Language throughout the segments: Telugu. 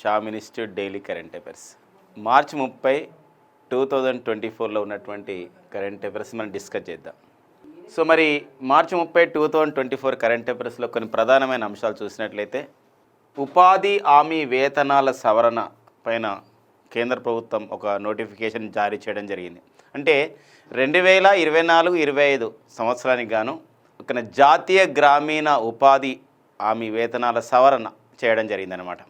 Shah Sham institute daily current affairs. March ముప్పై టూ థౌజండ్ ట్వంటీ ఫోర్లో ఉన్నటువంటి కరెంట్ అఫైర్స్ మనం డిస్కస్ చేద్దాం. సో మరి మార్చి ముప్పై two thousand twenty four current అఫైర్స్లో కొన్ని ప్రధానమైన అంశాలు చూసినట్లయితే ఉపాధి హామీ వేతనాల సవరణ పైన కేంద్ర ప్రభుత్వం ఒక నోటిఫికేషన్ జారీ చేయడం జరిగింది. అంటే రెండు వేల ఇరవై నాలుగు ఇరవై ఐదు సంవత్సరానికి గాను ఒక జాతీయ గ్రామీణ ఉపాధి హామీ వేతనాల సవరణ చేయడం జరిగిందనమాట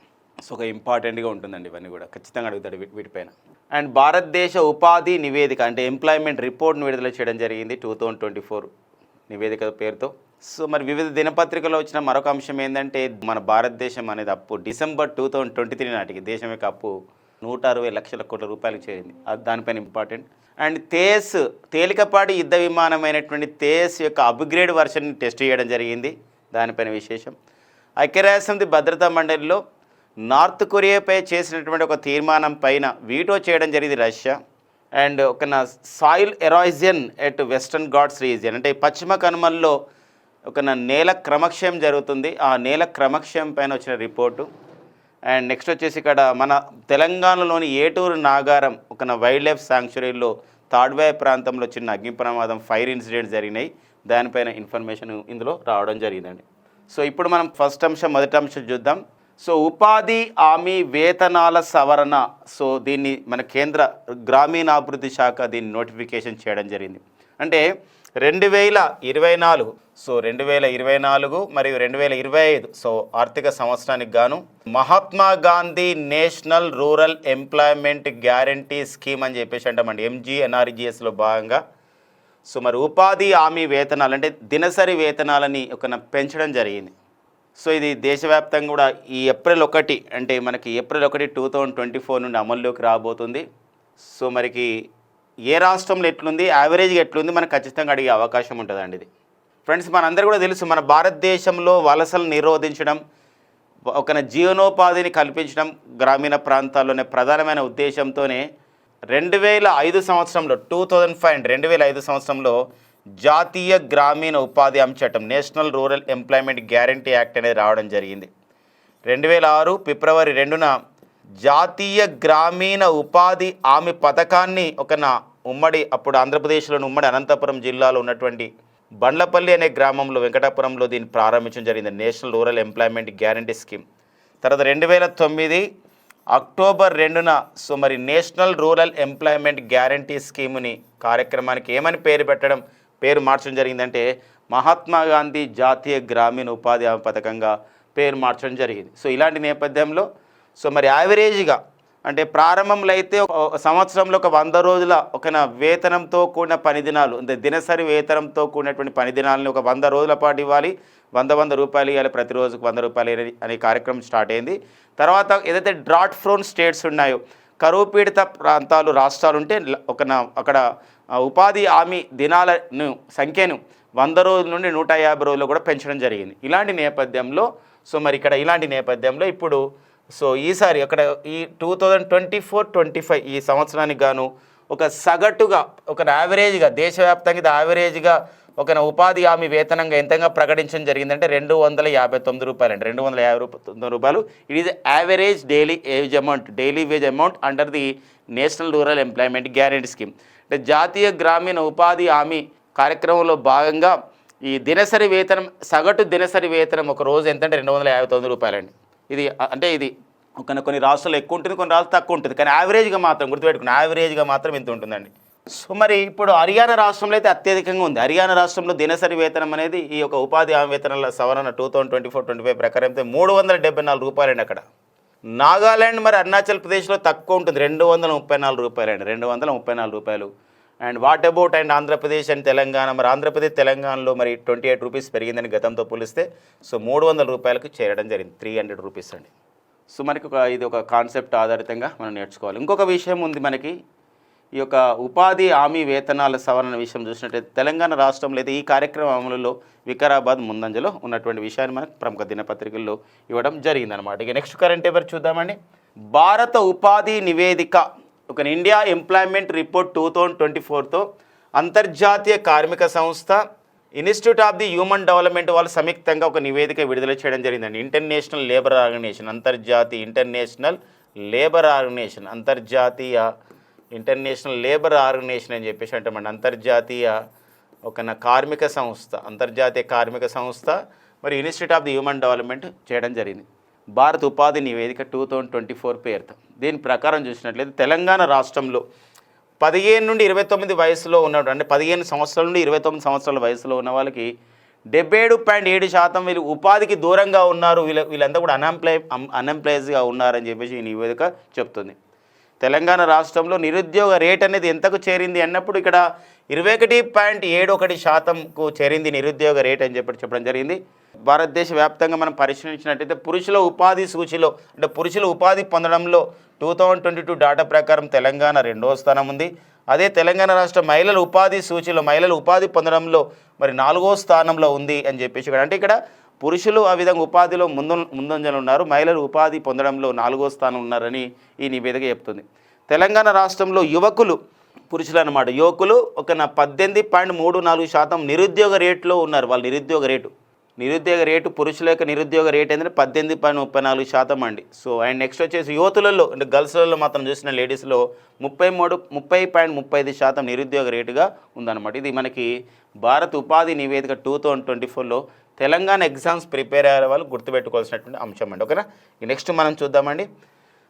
సో ఒక ఇంపార్టెంట్గా ఉంటుందండి ఇవన్నీ కూడా. ఖచ్చితంగా అడుగుతాడు వీటిపైన. అండ్ భారతదేశ ఉపాధి నివేదిక అంటే ఎంప్లాయ్మెంట్ రిపోర్ట్ను విడుదల చేయడం జరిగింది టూ థౌజండ్ ట్వంటీ ఫోర్ నివేదిక పేరుతో. సో మరి వివిధ దినపత్రికలో వచ్చిన మరొక అంశం ఏంటంటే మన భారతదేశం అనేది అప్పు December two thousand twenty three నాటికి దేశం యొక్క అప్పు నూట అరవై లక్షల కోట్ల రూపాయలకు చేరింది. అది దానిపైన ఇంపార్టెంట్. అండ్ తేస్ తేలికపాటి యుద్ధ విమానమైనటువంటి తేస్ యొక్క అప్గ్రేడ్ వర్షన్ టెస్ట్ చేయడం జరిగింది. దానిపైన విశేషం. ఐక్యరాజ్యసమితి భద్రతా మండలిలో నార్త్ కొరియాపై చేసినటువంటి ఒక తీర్మానం పైన వీటో చేయడం జరిగింది రష్యా. అండ్ ఒక నా soil erosion at western ghats region. అంటే పశ్చిమ కనుమల్లో ఒక నా నేల క్రమక్షయం జరుగుతుంది. ఆ నేల క్రమక్షయం పైన వచ్చిన రిపోర్టు. అండ్ నెక్స్ట్ వచ్చేసి ఇక్కడ మన తెలంగాణలోని ఏటూరు నాగారం ఒక నా వైల్డ్ లైఫ్ శాంక్చురీలో తాడ్వాయ ప్రాంతంలో చిన్న అగ్ని ప్రమాదం ఫైర్ ఇన్సిడెంట్స్ జరిగినాయి. దానిపైన ఇన్ఫర్మేషన్ ఇందులో రావడం జరిగిందండి. సో ఇప్పుడు మనం ఫస్ట్ అంశం మొదటి అంశం చూద్దాం. సో ఉపాధి హామీ వేతనాల సవరణ సో దీన్ని మన కేంద్ర గ్రామీణాభివృద్ధి శాఖ దీన్ని నోటిఫికేషన్ చేయడం జరిగింది. అంటే రెండు వేల ఇరవై నాలుగు సో రెండు వేల ఇరవై నాలుగు మరియు రెండు వేల ఇరవై ఐదు సో ఆర్థిక సంవత్సరానికి గాను Mahatma Gandhi national rural employment guarantee scheme అని చెప్పేసి అంటామండి ఎంజీఎన్ఆర్జిఎస్లో భాగంగా. సో మరి ఉపాధి హామీ వేతనాలు అంటే దినసరి వేతనాలని ఒక పెంచడం జరిగింది. సో ఇది దేశవ్యాప్తంగా కూడా ఈ ఏప్రిల్ ఒకటి అంటే మనకి ఏప్రిల్ ఒకటి టూ థౌజండ్ ట్వంటీ ఫోర్ నుండి అమల్లోకి రాబోతుంది. సో మరికి ఏ రాష్ట్రంలో ఎట్లుంది యావరేజ్గా ఎట్లుంది మనకు ఖచ్చితంగా అడిగే అవకాశం ఉంటుందండి ఇది. ఫ్రెండ్స్ మనందరూ కూడా తెలుసు మన భారతదేశంలో వలసలు నిరోధించడం ఒక జీవనోపాధిని కల్పించడం గ్రామీణ ప్రాంతాల్లోనే ప్రధానమైన ఉద్దేశంతోనే రెండు వేల ఐదు సంవత్సరంలో టూ థౌజండ్ ఫైవ్ రెండు వేల ఐదు సంవత్సరంలో జాతీయ గ్రామీణ ఉపాధి హామీ చట్టం national rural employment guarantee act అనేది రావడం జరిగింది. రెండు వేల ఆరు ఫిబ్రవరి రెండున జాతీయ గ్రామీణ ఉపాధి హామీ పథకాన్ని ఒక నా ఉమ్మడి అప్పుడు ఆంధ్రప్రదేశ్లోని ఉమ్మడి అనంతపురం జిల్లాలో ఉన్నటువంటి బండ్లపల్లి అనే గ్రామంలో వెంకటాపురంలో దీన్ని ప్రారంభించడం జరిగింది. National rural employment guarantee scheme. తర్వాత రెండు వేల తొమ్మిది అక్టోబర్ రెండున సో మరి నేషనల్ రూరల్ ఎంప్లాయ్మెంట్ గ్యారంటీ స్కీమ్ని కార్యక్రమానికి ఏమని పేరు పెట్టడం పేరు మార్చడం జరిగిందంటే మహాత్మా గాంధీ జాతీయ గ్రామీణ ఉపాధి హామీ పథకంగా పేరు మార్చడం జరిగింది. సో ఇలాంటి నేపథ్యంలో సో మరి యావరేజ్గా అంటే ప్రారంభంలో అయితే సంవత్సరంలో ఒక వంద రోజుల ఒక వేతనంతో కూడిన పని దినాలు అంటే దినసరి వేతనంతో కూడినటువంటి పని దినాలని ఒక వంద రోజుల పాటు ఇవ్వాలి. వంద వంద రూపాయలు ఇవ్వాలి ప్రతిరోజుకు వంద రూపాయలు ఇవ్వాలి అనే కార్యక్రమం స్టార్ట్ అయింది. తర్వాత ఏదైతే డ్రాట్ ఫ్రోన్ స్టేట్స్ ఉన్నాయో కరువు పీడిత ప్రాంతాలు రాష్ట్రాలు ఉంటే ఒక అక్కడ ఉపాధి హామీ దినాలను సంఖ్యను వంద రోజుల నుండి నూట యాభై రోజులు కూడా పెంచడం జరిగింది. ఇలాంటి నేపథ్యంలో సో మరి ఇక్కడ ఇలాంటి నేపథ్యంలో ఇప్పుడు సో ఈసారి అక్కడ ఈ two thousand twenty four twenty five ఈ సంవత్సరానికి గాను ఒక సగటుగా ఒక యావరేజ్గా దేశవ్యాప్తంగా ఇది యావరేజ్గా ఒక ఉపాధి హామీ వేతనంగా ఎంతగా ప్రకటించడం జరిగిందంటే రెండు వందల యాభై తొమ్మిది రూపాయలు అండి. రెండు వందల యాభై రూప- తొమ్మిది రూపాయలు. It is average daily age amount daily wage amount under the national rural employment guarantee scheme అంటే జాతీయ గ్రామీణ ఉపాధి హామీ కార్యక్రమంలో భాగంగా ఈ దినసరి వేతనం సగటు దినసరి వేతనం ఒక రోజు ఎంత అంటే రెండు వందల యాభై తొమ్మిది రూపాయలండి. ఇది అంటే ఇది కొన్ని కొన్ని రాష్ట్రాల్లో ఎక్కువ ఉంటుంది కొన్ని రాష్ట్రాలు తక్కువ ఉంటుంది కానీ యావరేజ్గా మాత్రం గుర్తుపెట్టుకుని యావరేజ్గా మాత్రం ఇంత ఉంటుందండి. సో మరి ఇప్పుడు హర్యానా రాష్ట్రంలో అయితే అత్యధికంగా ఉంది. హర్యానా రాష్ట్రంలో దినసరి వేతనం అనేది ఈ యొక్క ఉపాధి హామీ వేతనాల సవరణ two thousand twenty four twenty five ప్రకారం అయితే మూడు వందల డెబ్బై నాలుగు రూపాయలండి అక్కడ. నాగాల్యాండ్ మరి అరుణాచల్ ప్రదేశ్లో తక్కువ ఉంటుంది. రెండు వందల ముప్పై నాలుగు రూపాయలండి రెండు వందల ముప్పై నాలుగు రూపాయలు. And what about and Andhra Pradesh and Telangana? మరి ఆంధ్రప్రదేశ్ తెలంగాణలో మరి ట్వంటీ ఎయిట్ రూపీస్ పెరిగిందని గతంతో పోలిస్తే సో మూడు వందల రూపాయలకు చేరడం జరిగింది. త్రీ హండ్రెడ్ రూపీస్ అండి. సో మనకి ఒక ఇది ఒక కాన్సెప్ట్ ఆధారితంగా మనం నేర్చుకోవాలి. ఇంకొక విషయం ఉంది మనకి. ఈ యొక్క ఉపాధి హామీ వేతనాల సవరణ విషయం చూసినట్టయితే తెలంగాణ రాష్ట్రంలో అయితే ఈ కార్యక్రమం అమలులో వికారాబాద్ ముందంజలో ఉన్నటువంటి విషయాన్ని మనకు ప్రముఖ దినపత్రికల్లో ఇవ్వడం జరిగిందనమాట ఇక నెక్స్ట్ కరెంట్ ఎవరు చూద్దామండి. భారత ఉపాధి నివేదిక ఒక India employment report two thousand twenty ఫోర్తో అంతర్జాతీయ కార్మిక సంస్థ institute of the human development వాళ్ళు సంయుక్తంగా ఒక నివేదిక విడుదల చేయడం జరిగిందండి. ఇంటర్నేషనల్ లేబర్ ఆర్గనైజేషన్ అంతర్జాతీయ ఇంటర్నేషనల్ లేబర్ ఆర్గనైజేషన్ అంతర్జాతీయ ఇంటర్నేషనల్ లేబర్ ఆర్గనైజేషన్ అని చెప్పేసి అంటామండి. అంతర్జాతీయ ఒక నా కార్మిక సంస్థ అంతర్జాతీయ కార్మిక సంస్థ మరి institute of the human development చేయడం జరిగింది. భారత ఉపాధి నివేదిక టూ థౌజండ్ ట్వంటీ ఫోర్ పేరుతో. దీని ప్రకారం చూసినట్లయితే తెలంగాణ రాష్ట్రంలో పదిహేను నుండి ఇరవై తొమ్మిది వయసులో ఉన్నట్టు అంటే పదిహేను సంవత్సరాల నుండి ఇరవై తొమ్మిది సంవత్సరాల వయసులో ఉన్న వాళ్ళకి డెబ్బై ఏడు పాయింట్ ఏడు శాతం వీళ్ళు ఉపాధికి దూరంగా ఉన్నారు. వీళ్ళ వీళ్ళంతా కూడా అన్ఎంప్లాయ్ అన్ఎంప్లాయీస్గా ఉన్నారని చెప్పేసి ఈ నివేదిక చెప్తుంది. తెలంగాణ రాష్ట్రంలో నిరుద్యోగ రేట్ అనేది ఎంతకు చేరింది అన్నప్పుడు ఇక్కడ ఇరవై ఒకటి పాయింట్ ఏడు ఒకటి శాతంకు చేరింది నిరుద్యోగ రేట్ అని చెప్పి చెప్పడం జరిగింది. భారతదేశ వ్యాప్తంగా మనం పరిశీలించినట్టయితే పురుషుల ఉపాధి సూచిలో అంటే పురుషుల ఉపాధి పొందడంలో two thousand twenty two data ప్రకారం తెలంగాణ రెండవ స్థానం ఉంది. అదే తెలంగాణ రాష్ట్ర మహిళల ఉపాధి సూచిలో మహిళలు ఉపాధి పొందడంలో మరి నాలుగో స్థానంలో ఉంది అని చెప్పేసి ఇక్కడ అంటే ఇక్కడ పురుషులు ఆ విధంగా ఉపాధిలో ముందు ముందంజలు ఉన్నారు మహిళలు ఉపాధి పొందడంలో నాలుగో స్థానం ఉన్నారని ఈ నివేదిక చెప్తుంది. తెలంగాణ రాష్ట్రంలో యువకులు పురుషులు అన్నమాట యువకులు ఒక నా పద్దెనిమిది పాయింట్ మూడు నాలుగు శాతం నిరుద్యోగ రేట్లో ఉన్నారు. వాళ్ళు నిరుద్యోగ రేటు. నిరుద్యోగ రేటు పురుషుల యొక్క నిరుద్యోగ రేట్ ఏంటంటే పద్దెనిమిది పాయింట్ ముప్పై నాలుగు శాతం అండి. సో అండ్ నెక్స్ట్ వచ్చేసి యువతులలో అంటే గర్ల్స్లలో మాత్రం చూసిన లేడీస్లో ముప్పై మూడు ముప్పై పాయింట్ ముప్పై ఐదు శాతం నిరుద్యోగ రేటుగా ఉందన్నమాట. ఇది మనకి భారత్ ఉపాధి నివేదిక టూ థౌజండ్ ట్వంటీ ఫోర్లో తెలంగాణ ఎగ్జామ్స్ ప్రిపేర్ అయ్యే వాళ్ళు గుర్తుపెట్టుకోవాల్సినటువంటి అంశం అండి. ఓకేనా? నెక్స్ట్ మనం చూద్దామండి.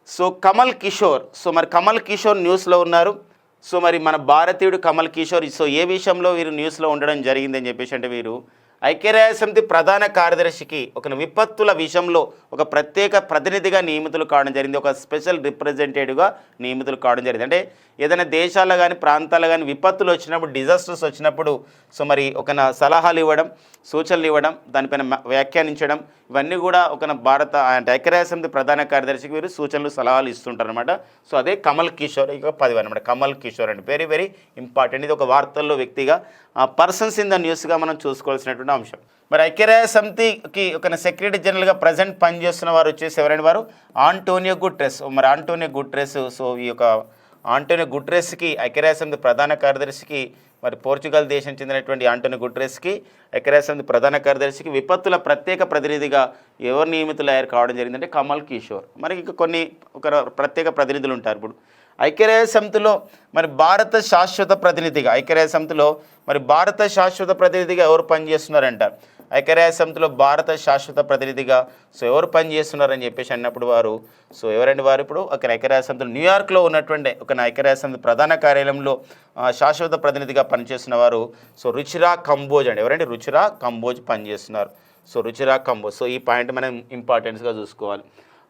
సో కమల్ కిషోర్. సో మరి కమల్ కిషోర్ న్యూస్లో ఉన్నారు. సో మరి మన భారతీయుడు కమల్ కిషోర్. సో ఏ విషయంలో వీరు న్యూస్లో ఉండడం జరిగిందని చెప్పేసి అంటే వీరు ఐక్యరాజ్య సమితి ప్రధాన కార్యదర్శికి ఒక విపత్తుల విషయంలో ఒక ప్రత్యేక ప్రతినిధిగా నియమితులు కావడం జరిగింది. ఒక స్పెషల్ రిప్రజెంటేటివ్గా నియమితులు కావడం జరిగింది. అంటే ఏదైనా దేశాల్లో కానీ ప్రాంతాల్లో కానీ విపత్తులు వచ్చినప్పుడు డిజాస్టర్స్ వచ్చినప్పుడు సో మరి ఒక సలహాలు ఇవ్వడం సూచనలు ఇవ్వడం దానిపైన వ్యాఖ్యానించడం ఇవన్నీ కూడా ఒక భారత అంటే ఐక్యరాజ్య సమితి ప్రధాన కార్యదర్శికి వీరు సూచనలు సలహాలు ఇస్తుంటారు అనమాట సో అదే కమల్ కిషోర్ ఇక పది అనమాట. కమల్ కిషోర్ అండి. వెరీ వెరీ ఇంపార్టెంట్ ఇది ఒక వార్తల్లో వ్యక్తిగా పర్సన్స్ ఇన్ ద న్యూస్గా మనం చూసుకోవాల్సినటువంటి అంశం. మరి ఐక్యరాజ్య సమితికి ఒక సెక్రటరీ జనరల్గా ప్రజెంట్ పనిచేస్తున్న వారు వచ్చేసి ఎవరైనా వారు? ఆంటోనియో గుట్రెస్ మరి ఆంటోనియో గుట్రెస్ సో ఈ యొక్క ఆంటోనియో గుట్రెస్కి ఐక్యరాజ్య సమితి ప్రధాన కార్యదర్శికి మరి పోర్చుగల్ దేశం చెందినటువంటి ఆంటోనియో గుట్రెస్కి ఐక్యరాజ్య సమితి ప్రధాన కార్యదర్శికి విపత్తుల ప్రత్యేక ప్రతినిధిగా ఎవరు నియమితులు అయ్యారు కావడం జరిగిందంటే కమల్ కిషోర్. మరి ఇంకా కొన్ని ఒక ప్రత్యేక ప్రతినిధులు ఉంటారు. ఇప్పుడు ఐక్యరాజ్య సమితిలో మరి భారత శాశ్వత ప్రతినిధిగా ఐక్యరాజ్య సమితిలో మరి భారత శాశ్వత ప్రతినిధిగా ఎవరు పనిచేస్తున్నారంట? ఐక్యరాజ్య సమితిలో భారత శాశ్వత ప్రతినిధిగా సో ఎవరు పనిచేస్తున్నారని చెప్పేసి అన్నప్పుడు వారు సో ఎవరండి వారు ఇప్పుడు? ఒక ఐక్యరాజ్య సమితిలో న్యూయార్క్లో ఉన్నటువంటి ఒక ఐక్యరాజ్య సమితి ప్రధాన కార్యాలయంలో శాశ్వత ప్రతినిధిగా పనిచేస్తున్న వారు సో రుచిరా కంబోజ్ అండి. ఎవరండి? రుచిరా కంబోజ్ పనిచేస్తున్నారు. సో రుచిరా కంబోజ్. సో ఈ పాయింట్ మనం ఇంపార్టెన్స్గా చూసుకోవాలి.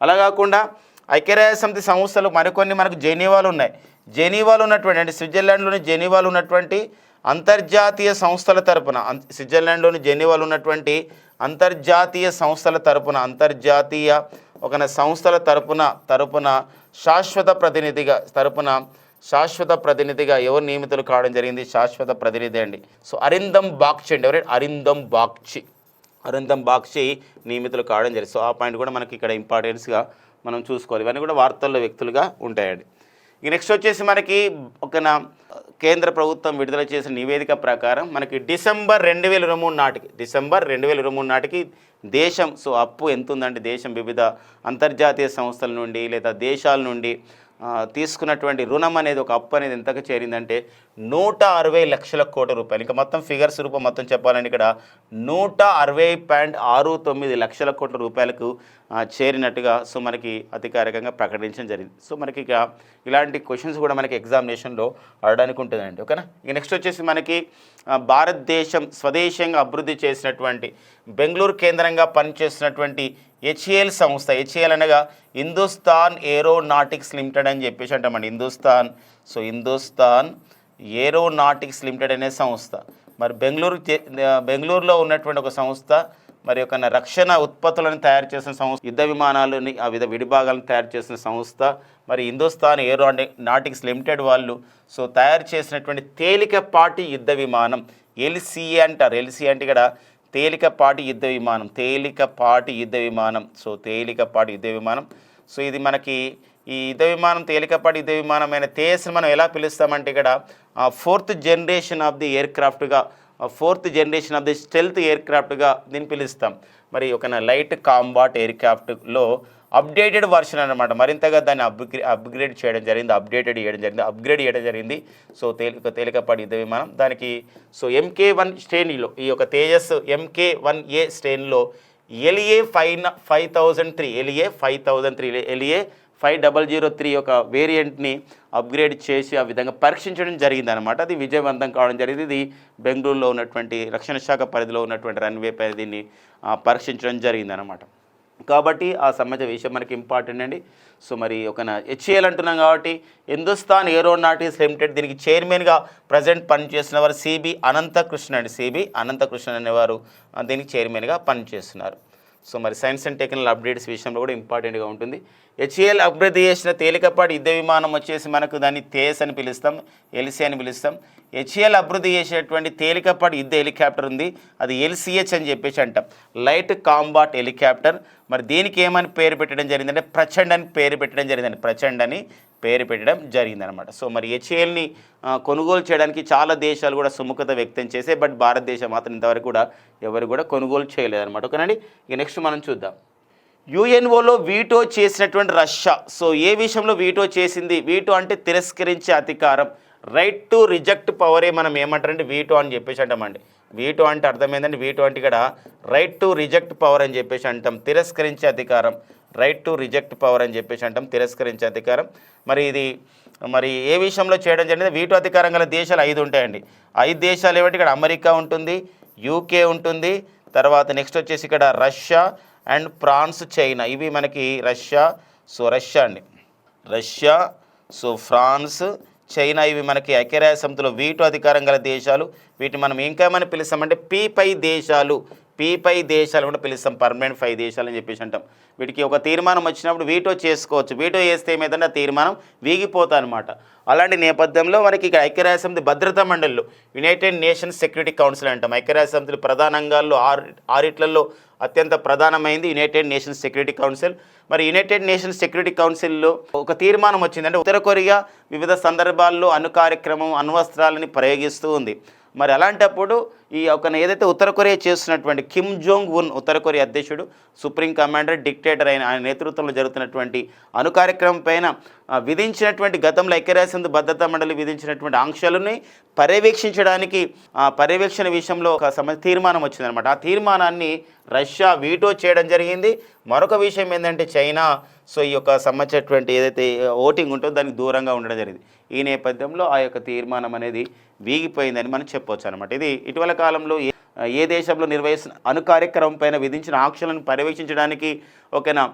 అలా కాకుండా ఐక్యరాజ్య సమితి సంస్థలు మరికొన్ని మనకు జెనీవాలు ఉన్నాయి. జెనీవాలు ఉన్నటువంటి అంటే స్విట్జర్లాండ్లోని జెనీవాలు ఉన్నటువంటి అంతర్జాతీయ సంస్థల తరపున స్విట్జర్లాండ్లోని జెనీవాలు ఉన్నటువంటి అంతర్జాతీయ సంస్థల తరపున అంతర్జాతీయ ఒక సంస్థల తరపున తరపున శాశ్వత ప్రతినిధిగా తరపున శాశ్వత ప్రతినిధిగా ఎవరు నియమితులు కావడం జరిగింది? శాశ్వత ప్రతినిధి అండి. సో అరిందం బాక్షి అండి. ఎవరైనా అరిందం బాక్షి అరిందం బాక్షి నియమితులు కావడం జరిగింది. సో ఆ పాయింట్ కూడా మనకి ఇక్కడ ఇంపార్టెన్స్గా మనం చూసుకోవాలి. ఇవన్నీ కూడా వార్తల్లో వ్యక్తులుగా ఉంటాయండి. ఇక నెక్స్ట్ వచ్చేసి మనకి ఒక నా కేంద్ర ప్రభుత్వం విడుదల చేసిన నివేదిక ప్రకారం మనకి డిసెంబర్ రెండు వేల ఇరవై మూడు నాటికి డిసెంబర్ రెండు వేల ఇరవై మూడు నాటికి దేశం సో అప్పు ఎంత ఉందంటే దేశం వివిధ అంతర్జాతీయ సంస్థల నుండి లేదా దేశాల నుండి తీసుకున్నటువంటి రుణం అనేది ఒక అప్పు అనేది ఎంతకు చేరిందంటే నూట అరవై లక్షల కోట్ల రూపాయలు. ఇంకా మొత్తం ఫిగర్స్ రూపం మొత్తం చెప్పాలంటే ఇక్కడ నూట అరవై పాయింట్ ఆరు తొమ్మిది లక్షల కోట్ల రూపాయలకు చేరినట్టుగా సో మనకి అధికారికంగా ప్రకటించడం జరిగింది. సో మనకి ఇక ఇలాంటి క్వశ్చన్స్ కూడా మనకి ఎగ్జామినేషన్లో అడడానికి ఉంటుందండి. ఓకేనా? ఇక నెక్స్ట్ వచ్చేసి మనకి భారతదేశం స్వదేశంగా అభివృద్ధి చేసినటువంటి బెంగళూరు కేంద్రంగా పనిచేస్తున్నటువంటి హెచ్ఏఎల్ సంస్థ. హెచ్ఏఎల్ అనగా హిందుస్థాన్ ఏరోనాటిక్స్ లిమిటెడ్ అని చెప్పేసి అంటామండి. Hindustan. So Hindustan aeronautics limited అనే సంస్థ. మరి బెంగళూరు బెంగళూరులో ఉన్నటువంటి ఒక సంస్థ మరి యొక్క రక్షణ ఉత్పత్తులను తయారు చేసిన సంస్థ యుద్ధ విమానాలని ఆ విధ విడిభాగాలను తయారు చేసిన సంస్థ మరి హిందుస్థాన్ ఏరో నాటిక్స్ లిమిటెడ్ వాళ్ళు సో తయారు చేసినటువంటి తేలికపాటి యుద్ధ విమానం ఎల్సిఏ అంటారు. ఎల్సిఏ అంటే ఇక్కడ తేలికపాటి యుద్ధ విమానం తేలికపాటి యుద్ధ విమానం. సో తేలికపాటి యుద్ధ విమానం. సో ఇది మనకి ఈ యుద్ధ విమానం తేలికపాటి యుద్ధ విమానమైన తేజస్ని మనం ఎలా పిలుస్తామంటే ఇక్కడ fourth generation of the air క్రాఫ్ట్గా fourth generation of the stealth air క్రాఫ్ట్గా దీన్ని పిలుస్తాం. మరి ఒక లైట్ కాంబాట్ ఎయిర్ క్రాఫ్ట్లో అప్డేటెడ్ వర్షన్ అనమాట మరింతగా దాన్ని అప్గ్రే అప్గ్రేడ్ చేయడం జరిగింది అప్డేటెడ్ చేయడం జరిగింది అప్గ్రేడ్ చేయడం జరిగింది. సో తేలిక తేలికపాటి యుద్ధ విమానం దానికి సో ఎంకే వన్ శ్రేణిలో ఈ యొక్క తేజస్ ఎంకే వన్ ఏ శ్రేణిలో ఎలిఏ ఫైవ్ ఫైవ్ థౌజండ్ త్రీ ఎలిఏ ఫైవ్ థౌజండ్ త్రీ ఎలిఏ ఫైవ్ డబల్ జీరో త్రీ ఒక వేరియంట్ని అప్గ్రేడ్ చేసి ఆ విధంగా పరీక్షించడం జరిగింది అనమాట అది విజయవంతం కావడం జరిగింది. ఇది బెంగళూరులో ఉన్నటువంటి రక్షణ శాఖ పరిధిలో ఉన్నటువంటి రన్వే పరిధిని పరీక్షించడం జరిగింది అనమాట కాబట్టి ఆ సమాజ విషయం మనకి ఇంపార్టెంట్ అండి. సో మరి ఒక హెచ్ఏఎల్ అంటున్నాం కాబట్టి హిందుస్థాన్ ఏరోనాటిక్స్ లిమిటెడ్ దీనికి చైర్మన్గా ప్రజెంట్ పనిచేస్తున్న వారు సిబి అనంతకృష్ణ అండి. సిబి అనంతకృష్ణ అనేవారు దీనికి చైర్మన్గా పనిచేస్తున్నారు. సో మరి సైన్స్ అండ్ టెక్నికల్ అప్డేట్స్ విషయంలో కూడా ఇంపార్టెంట్గా ఉంటుంది. హెచ్ఏఎల్ అభివృద్ధి చేసిన తేలికపాటి యుద్ధ విమానం వచ్చేసి మనకు దాన్ని తేస్ అని పిలుస్తాం ఎల్సీ అని పిలుస్తాం. హెచ్ఏఎల్ అభివృద్ధి చేసేటువంటి తేలికపాటి యుద్ధ హెలికాప్టర్ ఉంది. అది ఎల్సిహెచ్ అని చెప్పేసి అంటాం. Light combat helicopter. మరి దీనికి ఏమని పేరు పెట్టడం జరిగిందంటే ప్రచండ్ అని పేరు పెట్టడం జరిగిందండి. ప్రచండ్ అని పేరు పెట్టడం జరిగిందనమాట సో మరి హెచ్ఏఎల్ని కొనుగోలు చేయడానికి చాలా దేశాలు కూడా సుముఖత వ్యక్తం చేసే బట్ భారతదేశం మాత్రం ఇంతవరకు కూడా ఎవరు కూడా కొనుగోలు చేయలేదన్నమాట. ఓకేనండి? ఇక నెక్స్ట్ మనం చూద్దాం. యుఎన్ఓలో వీటో చేసినటువంటి రష్యా. సో ఏ విషయంలో వీటో చేసింది? వీటో అంటే తిరస్కరించే అధికారం. రైట్ టు రిజెక్ట్ పవరే మనం ఏమంటారంటే వీటో అని చెప్పేసి అంటామండి. వీటో అంటే అర్థమైందండి. వీటో అంటే ఇక్కడ రైట్ టు రిజెక్ట్ పవర్ అని చెప్పేసి అంటాం. తిరస్కరించే అధికారం. రైట్ టు రిజెక్ట్ పవర్ అని చెప్పేసి అంటాం. తిరస్కరించే అధికారం. మరి ఇది మరి ఏ విషయంలో చేయడం జరిగింది? వీటో అధికారం గల దేశాలు ఐదు ఉంటాయండి. ఐదు దేశాలు ఏమిటి ఇక్కడ అమెరికా ఉంటుంది యూకే ఉంటుంది తర్వాత నెక్స్ట్ వచ్చేసి ఇక్కడ రష్యా అండ్ ఫ్రాన్స్ చైనా ఇవి మనకి రష్యా సో రష్యా అండి. రష్యా సో ఫ్రాన్స్ చైనా ఇవి మనకి ఐక్యరాజ్య సమితిలో వీటో అధికారం గల దేశాలు. వీటిని మనం ఇంకేమని పిలుస్తామంటే పీపై దేశాలు. పీ ఫైవ్ దేశాలు కూడా పిలుస్తాం పర్మనెంట్ ఫైవ్ దేశాలు అని చెప్పేసి అంటాం. వీటికి ఒక తీర్మానం వచ్చినప్పుడు వీటో చేసుకోవచ్చు. వీటో చేస్తే ఏమైందంటే ఆ తీర్మానం వీగిపోతా అనమాట అలాంటి నేపథ్యంలో మనకి ఇక్కడ ఐక్యరాజ్యసమితి భద్రతా మండలిలో యునైటెడ్ నేషన్స్ సెక్యూరిటీ కౌన్సిల్ అంటాం. ఐక్యరాజ్యసమితి ప్రధానంగాల్లో ఆరు ఆరిట్లలో అత్యంత ప్రధానమైంది యునైటెడ్ నేషన్స్ సెక్యూరిటీ కౌన్సిల్ మరి యునైటెడ్ నేషన్స్ సెక్యూరిటీ కౌన్సిల్లో ఒక తీర్మానం వచ్చిందంటే ఉత్తర కొరియా వివిధ సందర్భాల్లో అణు కార్యక్రమం అణ్వస్త్రాలని ప్రయోగిస్తూ ఉంది. మరి అలాంటప్పుడు ఈ ఒక ఏదైతే ఉత్తర కొరియా చేస్తున్నటువంటి కిమ్ జోంగ్ ఉన్ ఉత్తర కొరియా అధ్యక్షుడు సుప్రీం కమాండర్ డిక్టేటర్ అయిన ఆయన నేతృత్వంలో జరుగుతున్నటువంటి అణు కార్యక్రమం పైన విధించినటువంటి గతంలో ఐక్యరాజ్య భద్రతా మండలి విధించినటువంటి ఆంక్షలని పర్యవేక్షించడానికి ఆ పర్యవేక్షణ విషయంలో ఒక సమ తీర్మానం వచ్చిందనమాట ఆ తీర్మానాన్ని రష్యా వీటో చేయడం జరిగింది. మరొక విషయం ఏంటంటే చైనా. సో ఈ యొక్క సంబంధించినటువంటి ఏదైతే ఓటింగ్ ఉంటుందో దానికి దూరంగా ఉండడం జరిగింది. ఈ నేపథ్యంలో ఆ యొక్క తీర్మానం అనేది వీగిపోయిందని మనం చెప్పొచ్చు అనమాట ఇది ఇటీవల కాలంలో ఏ- దేశంలో నిర్వహిస్తున్న అణు కార్యక్రమం పైన విధించిన ఆంక్షలను పర్యవేక్షించడానికి ఓకేనా?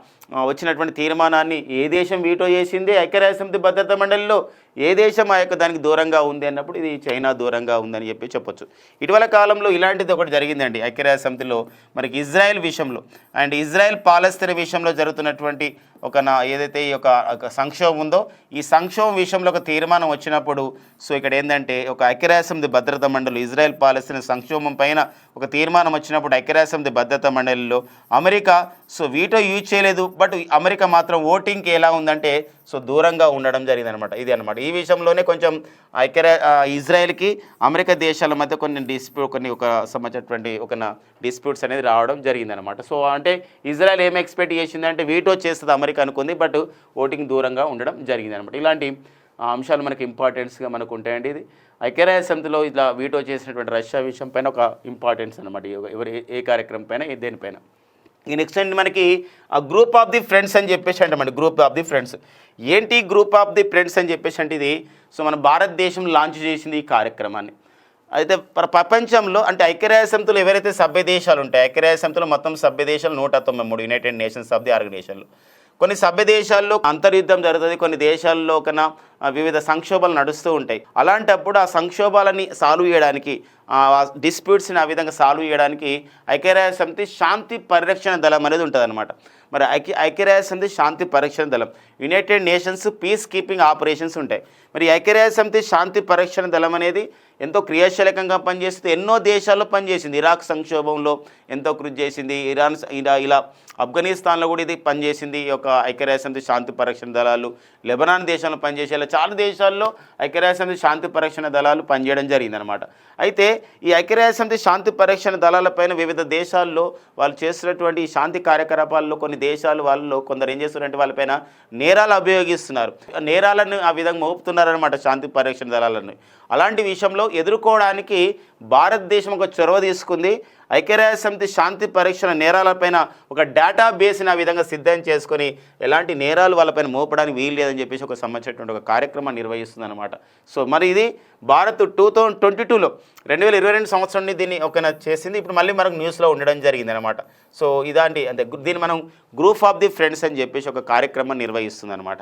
వచ్చినటువంటి తీర్మానాన్ని ఏ దేశం వీటో చేసింది? ఐక్యరాజ్యసమితి భద్రతా మండలిలో ఏ దేశం ఆ యొక్క దానికి దూరంగా ఉంది అన్నప్పుడు ఇది చైనా దూరంగా ఉందని చెప్పి చెప్పొచ్చు. ఇటీవల కాలంలో ఇలాంటిది ఒకటి జరిగిందండి ఐక్యరాజ్యసమితిలో. మనకి ఇజ్రాయెల్ విషయంలో అండ్ ఇజ్రాయెల్ పాలస్తీన విషయంలో జరుగుతున్నటువంటి ఒక నా ఏదైతే ఈ యొక్క ఒక సంక్షోభం ఉందో ఈ సంక్షోభం విషయంలో ఒక తీర్మానం వచ్చినప్పుడు సో ఇక్కడ ఏంటంటే ఒక ఐక్యరాజ్యసమితి భద్రతా మండలి ఇజ్రాయెల్ పాలస్తీన సంక్షోభం పైన ఒక తీర్మానం వచ్చినప్పుడు ఐక్యరాజ్యసమితి భద్రతా మండలిలో అమెరికా సో వీటో యూజ్ చేయలేదు. బట్ అమెరికా మాత్రం ఓటింగ్కి ఎలా ఉందంటే సో దూరంగా ఉండడం జరిగింది అనమాట ఇది అనమాట. ఈ విషయంలోనే కొంచెం ఐక్యరా ఇజ్రాయెల్కి అమెరికా దేశాల మధ్య కొన్ని డిస్ప్యూట్ కొన్ని ఒక సంబంధించినటువంటి ఒక డిస్ప్యూట్స్ అనేది రావడం జరిగింది అనమాట సో అంటే ఇజ్రాయెల్ ఏం ఎక్స్పెక్ట్ చేసిందంటే వీటో చేస్తుంది అమెరికా అనుకుంది బట్ ఓటింగ్ దూరంగా ఉండడం జరిగింది అనమాట ఇలాంటి అంశాలు మనకి ఇంపార్టెన్స్గా మనకు ఉంటాయండి ఇది. ఐక్యరాజ్య సమితిలో ఇట్లా వీటో చేసినటువంటి రష్యా విషయం పైన ఒక ఇంపార్టెన్స్ అనమాట. ఎవరు ఏ- కార్యక్రమం పైన దేనిపైన. ఈ నెక్స్ట్ అండి మనకి? ఆ గ్రూప్ ఆఫ్ ది ఫ్రెండ్స్ అని చెప్పేసి అంటామండి గ్రూప్ ఆఫ్ ది ఫ్రెండ్స్ ఏంటి గ్రూప్ ఆఫ్ ది ఫ్రెండ్స్ అని చెప్పేసి అంటే ఇది? సో మన భారతదేశం లాంచ్ చేసింది ఈ కార్యక్రమాన్ని. అయితే ప్రపంచంలో అంటే ఐక్యరాజ్య సమితిలో ఎవరైతే సభ్య దేశాలు ఉంటాయి ఐక్యరాజ్య సమితిలో మొత్తం సభ్య దేశాలు నూట తొంభై మూడు యునైటెడ్ నేషన్స్ ఆఫ్ ది ఆర్గనైజేషన్లు కొన్ని సభ్య దేశాల్లో అంతర్యుద్ధం జరుగుతుంది కొన్ని దేశాల్లో కన్నా వివిధ సంక్షోభాలు నడుస్తూ ఉంటాయి. అలాంటప్పుడు ఆ సంక్షోభాలని సాల్వ్ చేయడానికి డిస్ప్యూట్స్ని ఆ విధంగా సాల్వ్ చేయడానికి ఐక్యరాజ్య సమితి శాంతి పరిరక్షణ దళం అనేది ఉంటుంది అనమాట మరి ఐక్య ఐక్యరాజ్య సమితి శాంతి పరిరక్షణ దళం United Nations peacekeeping operations ఉంటాయి. మరి ఐక్యరాజ్య సమితి శాంతి పరిరక్షణ దళం అనేది ఎంతో క్రియాశీలకంగా పనిచేస్తుంది. ఎన్నో దేశాల్లో పనిచేసింది. ఇరాక్ సంక్షోభంలో ఎంతో కృషి చేసింది. ఇరాన్ ఇలా ఇలా ఆఫ్ఘనిస్తాన్లో కూడా ఇది పనిచేసింది. ఈ యొక్క ఐక్యరాజ్య సమితి శాంతి పరిరక్షణ దళాలు. లెబనాన్ దేశంలో పనిచేసే ఇలా చాలా దేశాల్లో ఐక్యరాజ్య సమితి శాంతి పరిరక్షణ దళాలు పనిచేయడం జరిగిందనమాట అయితే ఈ ఐక్యరాజ్య సమితి శాంతి పరిరక్షణ దళాలపైన వివిధ దేశాల్లో వాళ్ళు చేస్తున్నటువంటి ఈ శాంతి కార్యకలాపాల్లో కొన్ని దేశాలు వాళ్ళు కొందరు ఏం చేస్తున్నారంటే వాళ్ళపైన నేరాలు అభియోగిస్తున్నారు. నేరాలను ఆ విధంగా మోపుతున్నారు. మోపుతున్నారనమాట శాంతి పరిరక్షణ దళాలను. అలాంటి విషయంలో ఎదుర్కోవడానికి భారతదేశం ఒక చొరవ తీసుకుంది ఐక్యరాజ్య సమితి శాంతి పరీక్షణ నేరాలపైన ఒక డేటా బేస్ని ఆ విధంగా సిద్ధం చేసుకొని ఎలాంటి నేరాలు వాళ్ళపైన మోపడానికి వీలు లేదని చెప్పేసి ఒక సంబంధించినటువంటి ఒక కార్యక్రమాన్ని నిర్వహిస్తుంది అనమాట సో మరి ఇది భారత్ టూ థౌజండ్ ట్వంటీ టూలో రెండు వేల ఇరవై రెండు సంవత్సరం దీన్ని ఒక చేసింది. ఇప్పుడు మళ్ళీ మనకు న్యూస్లో ఉండడం జరిగింది అనమాట సో ఇదాంటి అంటే దీన్ని మనం గ్రూప్ ఆఫ్ ది ఫ్రెండ్స్ అని చెప్పేసి ఒక కార్యక్రమం నిర్వహిస్తుంది అనమాట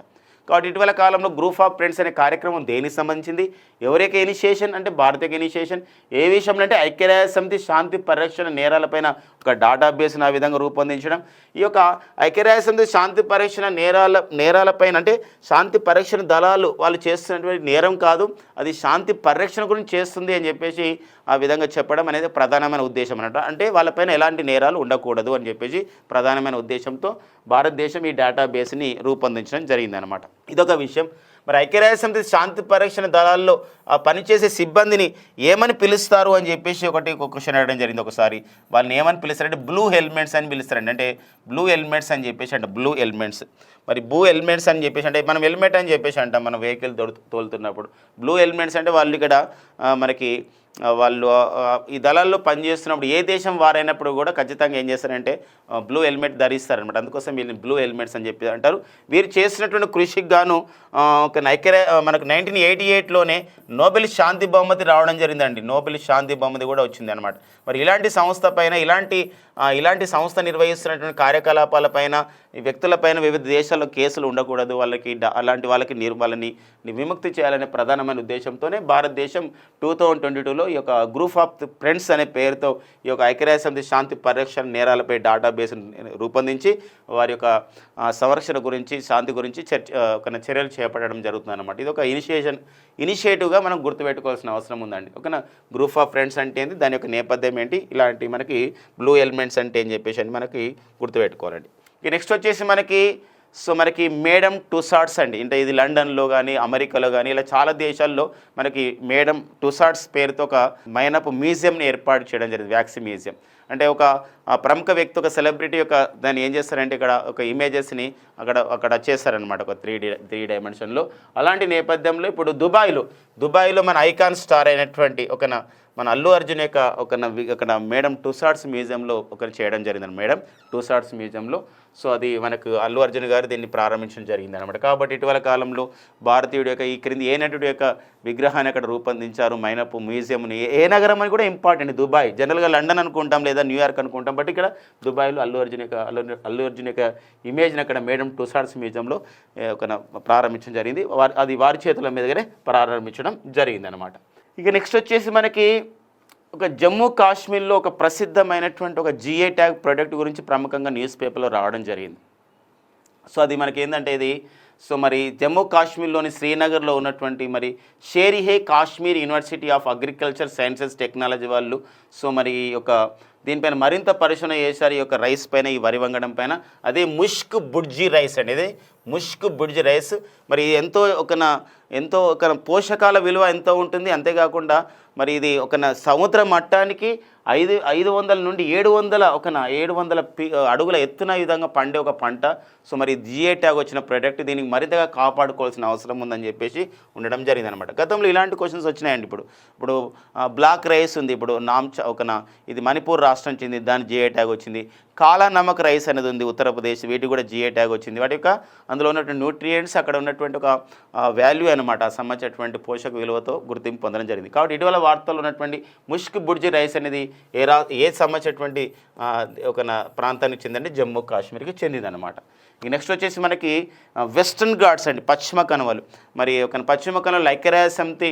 కాబట్టి ఇటీవల కాలంలో గ్రూప్ ఆఫ్ ఫ్రెండ్స్ అనే కార్యక్రమం దేనికి సంబంధించింది? ఎవరికి ఇనిషియేషన్ అంటే భారతీయ ఇనిషియేషన్ ఏ విషయంలో అంటే ఐక్యరాజ్య సమితి శాంతి పరిరక్షణ నేరాలపైన ఒక డేటాబేస్ను ఆ విధంగా రూపొందించడం ఈ యొక్క ఐక్యరాజ్య సమితి శాంతి పరీక్షణ నేరాల నేరాలపైన అంటే శాంతి పరీక్షణ దళాలు వాళ్ళు చేస్తున్నటువంటి నేరం కాదు అది శాంతి పరిరక్షణ గురించి చేస్తుంది అని చెప్పేసి ఆ విధంగా చెప్పడం అనేది ప్రధానమైన ఉద్దేశం అనమాట అంటే వాళ్ళపైన ఎలాంటి నేరాలు ఉండకూడదు అని చెప్పేసి ప్రధానమైన ఉద్దేశంతో భారతదేశం ఈ డేటాబేస్ని రూపొందించడం జరిగిందనమాట ఇదొక విషయం. మరి ఐక్యరాజ్య సమితి శాంతి పరిరక్షణ దళాల్లో ఆ పనిచేసే సిబ్బందిని ఏమని పిలుస్తారు అని చెప్పేసి ఒకటి ఒక క్వశ్చన్ అడగడం జరిగింది ఒకసారి. వాళ్ళని ఏమని పిలుస్తారంటే బ్లూ హెల్మెట్స్ అని పిలుస్తారండి. అంటే బ్లూ హెల్మెట్స్ అని చెప్పేసి అంటే బ్లూ హెల్మెట్స్. మరి బ్లూ హెల్మెట్స్ అని చెప్పేసి అంటే మనం హెల్మెట్ అని చెప్పేసి అంటాం మనం వెహికల్ తోలుతున్నప్పుడు. బ్లూ హెల్మెట్స్ అంటే వాళ్ళు ఇక్కడ మనకి వాళ్ళు ఈ దళాల్లో పనిచేస్తున్నప్పుడు ఏ దేశం వారైనప్పుడు కూడా ఖచ్చితంగా ఏం చేస్తారంటే బ్లూ హెల్మెట్ ధరిస్తారనమాట అందుకోసం వీళ్ళని బ్లూ హెల్మెట్స్ అని చెప్పి అంటారు. వీరు చేసినటువంటి కృషికి గాను ఒక నైక్యరా మనకు నైన్టీన్ ఎయిటీ ఎయిట్లోనే నోబెల్ శాంతి బహుమతి రావడం జరిగిందండి. నోబెల్ శాంతి బహుమతి కూడా వచ్చింది అనమాట మరి ఇలాంటి సంస్థ పైన ఇలాంటి ఇలాంటి సంస్థ నిర్వహిస్తున్నటువంటి కార్యకలాపాలపైన ఈ వ్యక్తులపైన వివిధ దేశాల్లో కేసులు ఉండకూడదు వాళ్ళకి అలాంటి వాళ్ళకి నిర్మలని విముక్తి చేయాలనే ప్రధానమైన ఉద్దేశంతోనే భారతదేశం టూ థౌజండ్ ట్వంటీ టూలో ఈ యొక్క గ్రూప్ ఆఫ్ ఫ్రెండ్స్ అనే పేరుతో ఈ యొక్క ఐక్యరాజ్యసమితి శాంతి పరిరక్షణ నేరాలపై డేటాబేస్ రూపొందించి వారి యొక్క సంరక్షణ గురించి శాంతి గురించి చర్చ ఒక చర్యలు చేపట్టడం జరుగుతుంది అనమాట ఇది ఒక ఇనిషియేషన్ ఇనిషియేటివ్గా మనం గుర్తుపెట్టుకోవాల్సిన అవసరం ఉందండి. ఓకేనా? గ్రూప్ ఆఫ్ ఫ్రెండ్స్ అంటే ఏంటి దాని యొక్క నేపథ్యం ఏంటి? ఇలాంటి మనకి బ్లూ ఎలిమెంట్స్ అంటే ఏం చెప్పేసి అని మనకి గుర్తుపెట్టుకోవాలండి. ఇక నెక్స్ట్ వచ్చేసి మనకి సో మనకి మేడం టుసార్ట్స్ అండి. అంటే ఇది లండన్లో కానీ అమెరికాలో కానీ ఇలా చాలా దేశాల్లో మనకి మేడం టుసార్ట్స్ పేరుతో ఒక మైనపు మ్యూజియంని ఏర్పాటు చేయడం జరిగింది వ్యాక్సిన్ మ్యూజియం. అంటే ఒక ప్రముఖ వ్యక్తి ఒక సెలబ్రిటీ యొక్క దాన్ని ఏం చేస్తారంటే ఇక్కడ ఒక ఇమేజెస్ని అక్కడ అక్కడ చేస్తారనమాట ఒక త్రీ డి త్రీ డైమెన్షన్లో. అలాంటి నేపథ్యంలో ఇప్పుడు దుబాయ్లో దుబాయ్లో మన ఐకాన్ స్టార్ అయినటువంటి ఒక మన అల్లు అర్జున్ యొక్క ఒక నా మేడం టూ నా మేడం టుసార్ట్స్ మ్యూజియంలో ఒకరు చేయడం జరిగింది మేడం టుసార్ట్స్ మ్యూజియంలో. సో అది మనకు అల్లు అర్జున్ గారు దీన్ని ప్రారంభించడం జరిగింది అనమాట కాబట్టి ఇటీవల కాలంలో భారతీయుడి యొక్క ఈ క్రింది ఏ నటుడి యొక్క విగ్రహాన్ని అక్కడ రూపొందించారు? మైనపు మ్యూజియంని ఏ- నగరం అని కూడా ఇంపార్టెంట్. దుబాయ్. జనరల్గా లండన్ అనుకుంటాం లేదా న్యూయార్క్ అనుకుంటాం. బట్ ఇక్కడ దుబాయ్లో అల్లు అర్జున్ యొక్క అల్లు అల్లు అర్జున్ యొక్క ఇమేజ్ని అక్కడ మేడం టుసార్ట్స్ మ్యూజియంలో ఒక ప్రారంభించడం జరిగింది. వారి అది వారి చేతుల మీదగానే ప్రారంభించడం జరిగింది అనమాట ఇక నెక్స్ట్ వచ్చేసి మనకి ఒక జమ్మూ కాశ్మీర్లో ఒక ప్రసిద్ధమైనటువంటి ఒక జిఏ ట్యాగ్ ప్రోడక్ట్ గురించి ప్రముఖంగా న్యూస్ పేపర్లో రావడం జరిగింది. సో అది మనకి ఏంటంటే ఇది సో మరి జమ్మూ కాశ్మీర్లోని శ్రీనగర్లో ఉన్నటువంటి మరి Sher-e Kashmir university of agriculture sciences technology వాళ్ళు సో మరి ఈ దీనిపైన మరింత పరిశోధన చేశారు ఈ యొక్క రైస్ పైన ఈ వరి వంగడం పైన. అదే ముష్క్ బుడ్జీ రైస్ అండి ఇది. ముష్క్ బుడ్జీ రైస్. మరి ఎంతో ఒక ఎంతో ఒక పోషకాల విలువ ఎంతో ఉంటుంది. అంతేకాకుండా మరి ఇది ఒక నా సముద్ర మట్టానికి ఐదు ఐదు వందల నుండి ఏడు వందల ఒక ఏడు వందల అడుగుల ఎత్తున విధంగా పండే ఒక పంట. సో మరి జిఏ ట్యాగ్ వచ్చిన ప్రొడక్ట్ దీనికి మరింతగా కాపాడుకోవాల్సిన అవసరం ఉందని చెప్పేసి ఉండడం జరిగింది అనమాట గతంలో ఇలాంటి క్వశ్చన్స్ వచ్చినాయండి ఇప్పుడు. ఇప్పుడు బ్లాక్ రైస్ ఉంది. ఇప్పుడు నామ్చ ఒక ఇది మణిపూర్ రాష్ట్రం చెంది దాని జిఏ ట్యాగ్ వచ్చింది. కాలా నమక్ రైస్ అనేది ఉంది ఉత్తరప్రదేశ్ వీటికి కూడా జిఏ ట్యాగ్ వచ్చింది. వాటి యొక్క అందులో ఉన్నటువంటి న్యూట్రియంట్స్ అక్కడ ఉన్నటువంటి ఒక వాల్యూ అనమాట సంబంధించినటువంటి పోషక విలువతో గుర్తింపు పొందడం జరిగింది. కాబట్టి ఇటీవల వార్తల్లో ఉన్నటువంటి ముష్క్ బుడ్జి రైస్ అనేది ఏ రా ఏ సంబంధించినటువంటి ఒక నా- ప్రాంతానికి చెందండి జమ్మూ కాశ్మీర్కి చెందిందనమాట ఇక నెక్స్ట్ వచ్చేసి మనకి వెస్ట్రన్ ఘాట్స్ అండి పశ్చిమ కనుమలు మరి ఒక పశ్చిమ కనుమలు ఐక్యరాజ్య సమితి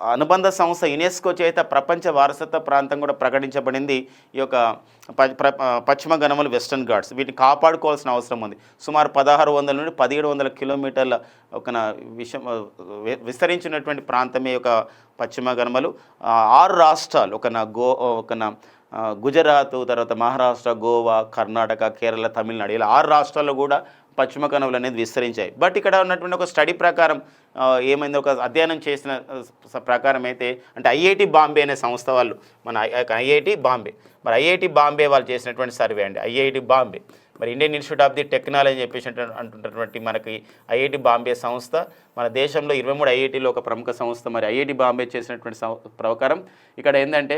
అనుబంధ సంస్థ యునెస్కో చేత ప్రపంచ వారసత్వ ప్రాంతం కూడా ప్రకటించబడింది. ఈ యొక్క ప- పశ్చిమ గనుమలు వెస్టర్న్ ఘాట్స్. వీటిని కాపాడుకోవాల్సిన అవసరం ఉంది. సుమారు పదహారు వందల నుండి పదిహేడు వందల కిలోమీటర్ల ఒక విషయం విస్తరించినటువంటి ప్రాంతమే ఒక పశ్చిమ గణమలు ఆరు రాష్ట్రాలు ఒక గో ఒక గుజరాత్ తర్వాత మహారాష్ట్ర గోవా కర్ణాటక కేరళ తమిళనాడు ఇలా ఆరు రాష్ట్రాల్లో కూడా పశ్చిమ కనుమలు అనేది విస్తరించాయి. బట్ ఇక్కడ ఉన్నటువంటి ఒక స్టడీ ప్రకారం ఏమైంది? ఒక అధ్యయనం చేసిన ప్రకారం అయితే అంటే ఐఐటి బాంబే అనే సంస్థ వాళ్ళు మన ఐఐటి బాంబే. మరి ఐఐటి బాంబే వాళ్ళు చేసినటువంటి సర్వే అండి. ఐఐటి బాంబే. మరి Indian institute of the technology అని చెప్పేసి అంటున్నటువంటి మనకి ఐఐటి బాంబే సంస్థ మన దేశంలో ఇరవై మూడు ఐఐటీలో ఒక ప్రముఖ సంస్థ మరి ఐఐటి బాంబే చేసినటువంటి ప్రకారం ఇక్కడ ఏంటంటే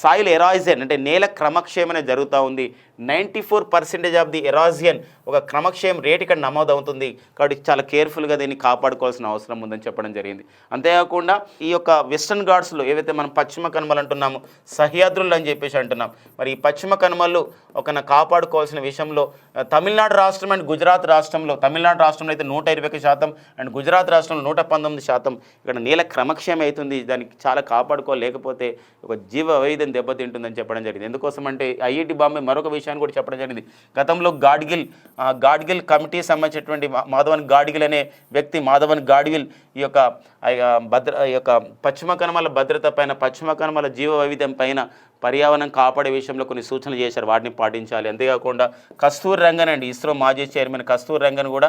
సాయిల్ ఎరాజియన్ అంటే నేల క్రమక్షేమనే జరుగుతూ ఉంది. Ninety four percentage of the erosion ఒక క్రమక్షేమం రేట్ ఇక్కడ నమోదవుతుంది. కాబట్టి చాలా కేర్ఫుల్గా దీన్ని కాపాడుకోవాల్సిన అవసరం ఉందని చెప్పడం జరిగింది. అంతేకాకుండా ఈ యొక్క వెస్టర్న్ ఘాట్స్లో ఏవైతే మనం పశ్చిమ కనుమలు అంటున్నామో సహ్యాద్రులు అని చెప్పేసి అంటున్నాం. మరి ఈ పశ్చిమ కనుమలు ఒక కాపాడుకోవాల్సిన విషయంలో తమిళనాడు రాష్ట్రం అండ్ గుజరాత్ రాష్ట్రంలో తమిళనాడు రాష్ట్రంలో అయితే నూట ఇరవై శాతం అండ్ గుజరాత్ రాష్ట్రంలో నూట పంతొమ్మిది శాతం ఇక్కడ నేల క్రమక్షయం అవుతుంది. దానికి చాలా కాపాడుకోలేకపోతే ఒక జీవ వైద్యం దెబ్బతింటుందని చెప్పడం జరిగింది. ఎందుకోసం అంటే ఐఐటి బాంబే మరొక విషయాన్ని కూడా చెప్పడం జరిగింది. గతంలో గాడ్గిల్ గాడ్గిల్ కమిటీ సంబంధించినటువంటి మాధవన్ గాడ్గిల్ అనే వ్యక్తి మాధవన్ గాడ్గిల్ ఈ యొక్క యొక్క భద్ర ఈ యొక్క పశ్చిమ కనుమల భద్రత పైన పశ్చిమ కనుమల జీవ వైవిధ్యం పైన పర్యావరణం కాపాడే విషయంలో కొన్ని సూచనలు చేశారు వాటిని పాటించాలి. అంతేకాకుండా కస్తూరి రంగన్ అండి ఇస్రో మాజీ చైర్మన్ కస్తూరి రంగన్ కూడా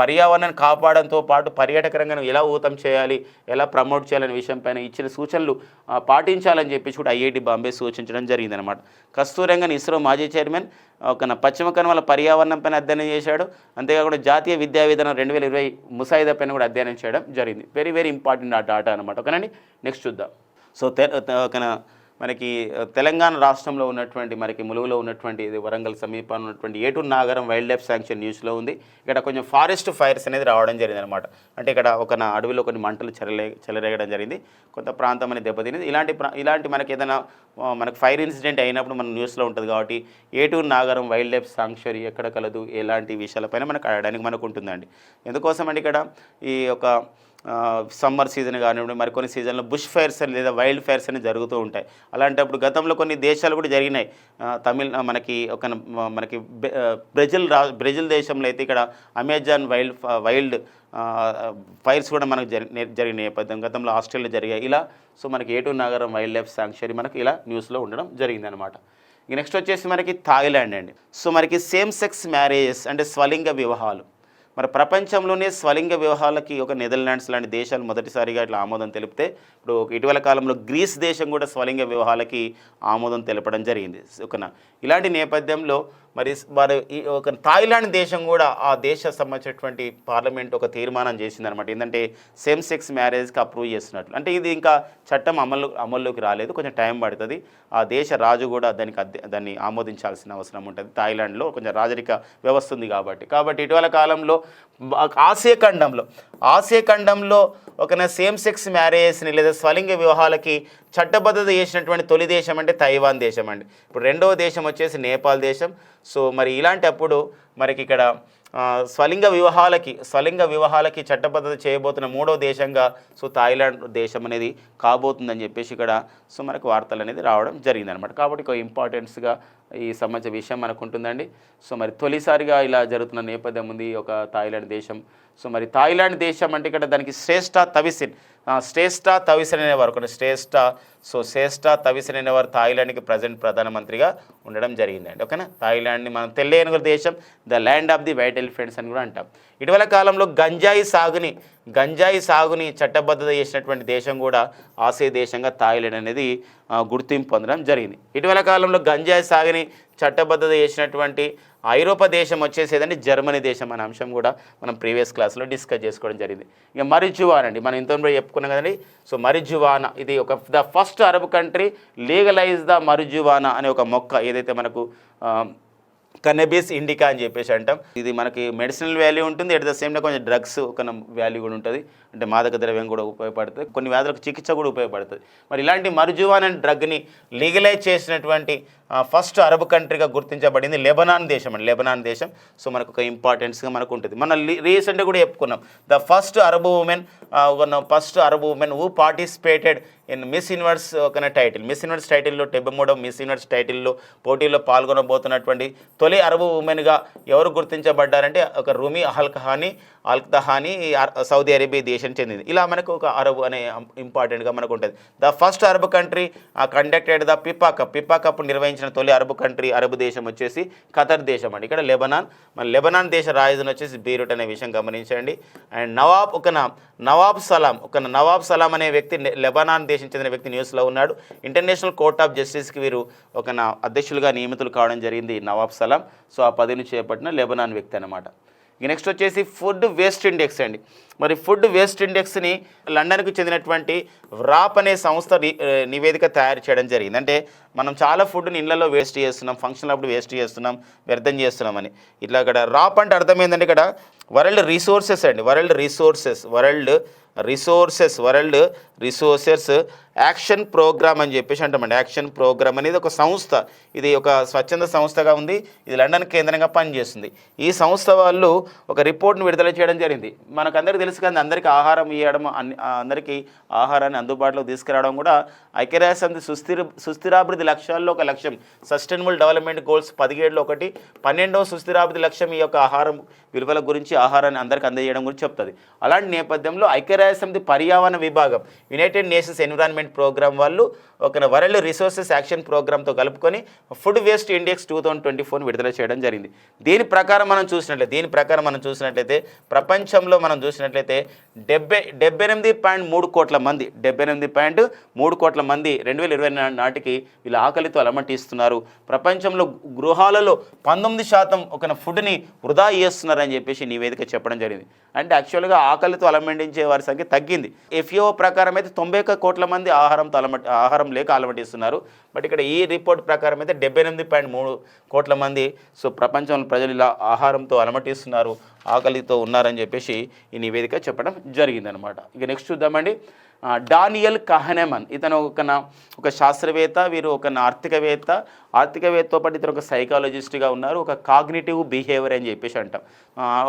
పర్యావరణాన్ని కాపాడంతో పాటు పర్యాటక రంగం ఎలా ఊతం చేయాలి ఎలా ప్రమోట్ చేయాలనే విషయం పైన ఇచ్చిన సూచనలు పాటించాలని చెప్పేసి కూడా ఐఐటి బాంబే సూచించడం జరిగిందనమాట కస్తూరి రంగన్ ఇస్రో మాజీ చైర్మన్ ఒక పశ్చిమ కనుమల పర్యావరణం పైన అధ్యయనం చేశాడు. అంతేకాకుండా జాతీయ విద్యా విధానం రెండు వేల ఇరవై ముసాయిదా పైన కూడా అధ్యయనం చేయడం జరిగింది. వెరీ వెరీ ఇంపార్టెంట్ ఆ డాటా అనమాట ఓకేనండి నెక్స్ట్ చూద్దాం. సో తె ఒక మనకి తెలంగాణ రాష్ట్రంలో ఉన్నటువంటి మనకి ములుగులో ఉన్నటువంటి ఇది వరంగల్ సమీపంలో ఉన్నటువంటి Eturu Nagaram wildlife sanctuary న్యూస్లో ఉంది. ఇక్కడ కొంచెం ఫారెస్ట్ ఫైర్స్ అనేది రావడం జరిగింది అనమాట అంటే ఇక్కడ ఒక నా అడవిలో కొన్ని మంటలు చెలరే చెలరేగడం జరిగింది. కొంత ప్రాంతం అనేది దెబ్బతింది ఇలాంటి ప్రా- ఇలాంటి మనకి ఏదైనా మనకు ఫైర్ ఇన్సిడెంట్ అయినప్పుడు మన న్యూస్లో ఉంటుంది కాబట్టి Eturu Nagaram wildlife sanctuary ఎక్కడ కలదు ఎలాంటి విషయాలపైన మనకు అడగడానికి మనకు ఉంటుందండి. ఎందుకోసం అంటే ఇక్కడ ఈ యొక్క సమ్మర్ సీజన్ కానివ్వండి మరికొన్ని సీజన్లో బుష్ ఫైర్స్ అని లేదా వైల్డ్ ఫైర్స్ అని జరుగుతూ ఉంటాయి. అలాంటప్పుడు గతంలో కొన్ని దేశాలు కూడా జరిగినాయి. తమిళ మనకి ఒక మనకి బ్రెజిల్ రా బ్రెజిల్ దేశంలో అయితే ఇక్కడ అమెజాన్ వైల్డ్ వైల్డ్ ఫైర్స్ కూడా మనకు జరి జరిగిన నేపథ్యం. గతంలో ఆస్ట్రేలియా జరిగాయి. ఇలా సో మనకి ఏటూ నగరం వైల్డ్ లైఫ్ శాంక్చురీ మనకి ఇలా న్యూస్లో ఉండడం జరిగిందనమాట. ఇక నెక్స్ట్ వచ్చేసి మనకి థాయిలాండ్ అండి. సో మనకి సేమ్ సెక్స్ మ్యారేజెస్ అంటే స్వలింగ వివాహాలు. మరి ప్రపంచంలోనే స్వలింగ వివాహాలకి ఒక నెదర్లాండ్స్ లాంటి దేశాలు మొదటిసారిగా ఇట్లా ఆమోదం తెలిపితే ఇప్పుడు ఇటీవల కాలంలో గ్రీస్ దేశం కూడా స్వలింగ వివాహాలకి ఆమోదం తెలపడం జరిగింది. ఒకనా ఇలాంటి నేపథ్యంలో మరి వారు ఈ ఒక థాయిలాండ్ దేశం కూడా ఆ దేశ సంబంధించినటువంటి పార్లమెంట్ ఒక తీర్మానం చేసిందనమాట ఏంటంటే సేమ్ సెక్స్ మ్యారేజ్కి అప్రూవ్ చేస్తున్నట్లు. అంటే ఇది ఇంకా చట్టం అమలు అమల్లోకి రాలేదు. కొంచెం టైం పడుతుంది. ఆ దేశ రాజు కూడా దానికి దాన్ని ఆమోదించాల్సిన అవసరం ఉంటుంది. థాయిలాండ్లో కొంచెం రాజరిక వ్యవస్థ ఉంది కాబట్టి. కాబట్టి ఇటీవల కాలంలో ఆసియా ఖండంలో ఆసియా ఖండంలో ఒక సేమ్ సెక్స్ మ్యారేజ్ని లేదా స్వలింగ వివాహాలకి చట్టబద్ధత చేసినటువంటి తొలి దేశం అంటే తైవాన్ దేశం అండి. ఇప్పుడు రెండవ దేశం వచ్చేసి నేపాల్ దేశం. సో మరి ఇలాంటప్పుడు మనకి ఇక్కడ స్వలింగ వివాహాలకి స్వలింగ వివాహాలకి చట్టబద్ధత చేయబోతున్న మూడో దేశంగా సో థాయిలాండ్ దేశం అనేది కాబోతుందని చెప్పేసి ఇక్కడ సో మనకు వార్తలు అనేది రావడం జరిగిందనమాట కాబట్టి ఒక ఇంపార్టెన్స్గా ఈ సంబంధించిన విషయం మనకు ఉంటుందండి సో మరి తొలిసారిగా ఇలా జరుగుతున్న నేపథ్యం ఉంది ఒక థాయిలాండ్ దేశం. సో మరి థాయిలాండ్ దేశం అంటే ఇక్కడ దానికి శ్రేష్ఠ తవిసిన్. శ్రేష్ఠ తవిసిన్ అనేవారు కొన్ని శ్రేష్ఠ సో శ్రేష్ఠ తవిసిన్ అనేవారు థాయిలాండ్కి ప్రజెంట్ ప్రధానమంత్రిగా ఉండడం జరిగిందండి. ఓకేనా? థాయిలాండ్ని మనం తెల్ల దేశం the land of the white elephants అని కూడా అంటాం. ఇటీవల కాలంలో గంజాయి సాగుని గంజాయి సాగుని చట్టబద్ధత చేసినటువంటి దేశం కూడా ఆసియా దేశంగా థాయిలాండ్ అనేది గుర్తింపు పొందడం జరిగింది. ఇటీవల కాలంలో గంజాయి సాగుని చట్టబద్ధత చేసినటువంటి ఐరోపా దేశం వచ్చేసి ఏదంటే జర్మనీ దేశం అనే అంశం కూడా మనం ప్రీవియస్ క్లాస్లో డిస్కస్ చేసుకోవడం జరిగింది. ఇక మరిజువాన్ అండి మనం ఇంతలో చెప్పుకున్నాం కదండి. సో మరిజువానా ఇది ఒక the first Arab country legalize the marijuana అనే ఒక మొక్క ఏదైతే మనకు కనబీస్ ఇండికా అని చెప్పేసి అంటాం. ఇది మనకి మెడిసినల్ వాల్యూ ఉంటుంది ఎట్ ద సేమ్ టైం కొంచెం డ్రగ్స్ ఒక వాల్యూ కూడా ఉంటుంది. అంటే మాదక ద్రవ్యం కూడా ఉపయోగపడుతుంది. కొన్ని వ్యాధులకు చికిత్స కూడా ఉపయోగపడుతుంది. మరి ఇలాంటి మరుజువాన్ అనే డ్రగ్ని లీగలైజ్ చేసినటువంటి ఫస్ట్ అరబ్ కంట్రీగా గుర్తించబడింది లెబనాన్ దేశం అండి. లెబనాన్ దేశం. సో మనకు ఒక ఇంపార్టెన్స్గా మనకు ఉంటుంది. మనం రీసెంట్గా కూడా చెప్పుకున్నాం. The first Arab women first Arab women who participated in miss universe ఒక టైటిల్. మిస్ యూనివర్స్ టైటిల్లో డెబ్బై మూడవ మిస్ యూనివర్స్ టైటిల్లో పోటీలో పాల్గొనబోతున్నటువంటి తొలి అరబు ఉమెన్గా ఎవరు గుర్తించబడ్డారంటే ఒక రూమీ అహల్ కహాని అల్క్దహాని సౌదీ అరేబియా దేశం చెందింది. ఇలా మనకు ఒక అరబ్ అనే ఇంపార్టెంట్గా మనకు ఉంటుంది the first Arab country conducted the FIFA cup FIFA cup నిర్వహించిన తొలి అరబ్ కంట్రీ అరబ్ దేశం వచ్చేసి ఖతర్ దేశం అండి. ఇక్కడ లెబనాన్ మన లెబనాన్ దేశ రాజధాని వచ్చేసి బీరుట్ అనే విషయం గమనించండి. అండ్ నవాబ్ ఒక నవాబ్ సలాం ఒక నవాబ్ సలాం అనే వ్యక్తి లెబనాన్ దేశం చెందిన వ్యక్తి న్యూస్లో ఉన్నాడు. ఇంటర్నేషనల్ కోర్ట్ ఆఫ్ జస్టిస్కి వీరు ఒక అధ్యక్షులుగా నియమితులు కావడం జరిగింది నవాబ్ సలాం. సో ఆ పదవిని చేపట్టిన లెబనాన్ వ్యక్తి అనమాట ఇక నెక్స్ట్ వచ్చేసి ఫుడ్ వేస్ట్ ఇండెక్స్ అండి. మరి ఫుడ్ వేస్ట్ ఇండెక్స్ని లండన్కు చెందినటువంటి వ్రాప్ అనే సంస్థ నివేదిక తయారు చేయడం జరిగింది. అంటే మనం చాలా ఫుడ్ని ఇళ్ళలో వేస్ట్ చేస్తున్నాం ఫంక్షన్ అప్పుడు వేస్ట్ చేస్తున్నాం వ్యర్థం చేస్తున్నామని. ఇట్లా ఇక్కడ రాప్ అంటే అర్థం ఏంటంటే ఇక్కడ. వరల్డ్ రిసోర్సెస్ అండి. World resources world resources world resources action programme అని చెప్పేసి అంటామండి. యాక్షన్ ప్రోగ్రామ్ అనేది ఒక సంస్థ. ఇది ఒక స్వచ్ఛంద సంస్థగా ఉంది. ఇది లండన్ కేంద్రంగా పనిచేస్తుంది. ఈ సంస్థ వాళ్ళు ఒక రిపోర్ట్ను విడుదల చేయడం జరిగింది. మనకందరికీ తెలుసు కానీ అందరికీ ఆహారం ఇవ్వడం అన్ని అందరికీ ఆహారాన్ని అందుబాటులో తీసుకురావడం కూడా ఐక్యరాజ్య సమితి సుస్థిర సుస్థిరాభివృద్ధి లక్ష్యాల్లో ఒక లక్ష్యం. సస్టైనబుల్ డెవలప్మెంట్ గోల్స్ పదిహేడులో ఒకటి పన్నెండవ సుస్థిరాభివృద్ధి లక్ష్యం ఈ యొక్క ఆహారం విలువల గురించి ఆహారాన్ని అందరికీ అందజేయడం గురించి చెప్తుంది. అలాంటి నేపథ్యంలో ఐక్యరాజ్య సమితి పర్యావరణ విభాగం యునైటెడ్ నేషన్స్ ఎన్విరాన్మెంట్ ప్రోగ్రామ్ వాళ్ళు ఒక వరల్డ్ రిసోర్సెస్ యాక్షన్ ప్రోగ్రామ్తో కలుపుకొని food waste index two thousand twenty four విడుదల చేయడం జరిగింది. దీని ప్రకారం మనం చూసినట్లయితే దీని ప్రకారం మనం చూసినట్లయితే ప్రపంచంలో మనం చూసినట్లయితే డెబ్బై డెబ్బై ఎనిమిది పాయింట్ మూడు కోట్ల మంది డెబ్బై ఎనిమిది పాయింట్ మూడు కోట్ల మంది రెండు వేల ఇరవై నాటికి వీళ్ళు ఆకలితో అలమటిస్తున్నారు. ప్రపంచంలో గృహాలలో పంతొమ్మిది శాతం ఒక ఫుడ్ని వృధా చేస్తున్నారని చెప్పేసి నివేదిక చెప్పడం జరిగింది. అంటే యాక్చువల్గా ఆకలితో అలమటించే వారి సంఖ్య తగ్గింది. ఎఫ్ఓ ప్రకారం అయితే తొంభై ఒక్క కోట్ల మంది ఆహారంతో అలమటి ఆహారం లేక అలమటిస్తున్నారు. బట్ ఇక్కడ ఈ రిపోర్ట్ ప్రకారం అయితే డెబ్బై ఎనిమిది పాయింట్ మూడు కోట్ల మంది సో ప్రపంచంలో ప్రజలు ఇలా ఆహారంతో అలమటిస్తున్నారు ఆకలితో ఉన్నారని చెప్పేసి ఈ నివేదిక చెప్పడం జరిగిందనమాట. ఇక నెక్స్ట్ చూద్దామండి. Daniel Kahneman. ఇతను ఒక ఒక శాస్త్రవేత్త వీరు ఒక ఆర్థికవేత్త ఆర్థికవేత్తతో పాటు ఇతను ఒక సైకాలజిస్ట్గా ఉన్నారు ఒక కాగ్నిటివ్ బిహేవియర్ అని చెప్పేసి అంటాం.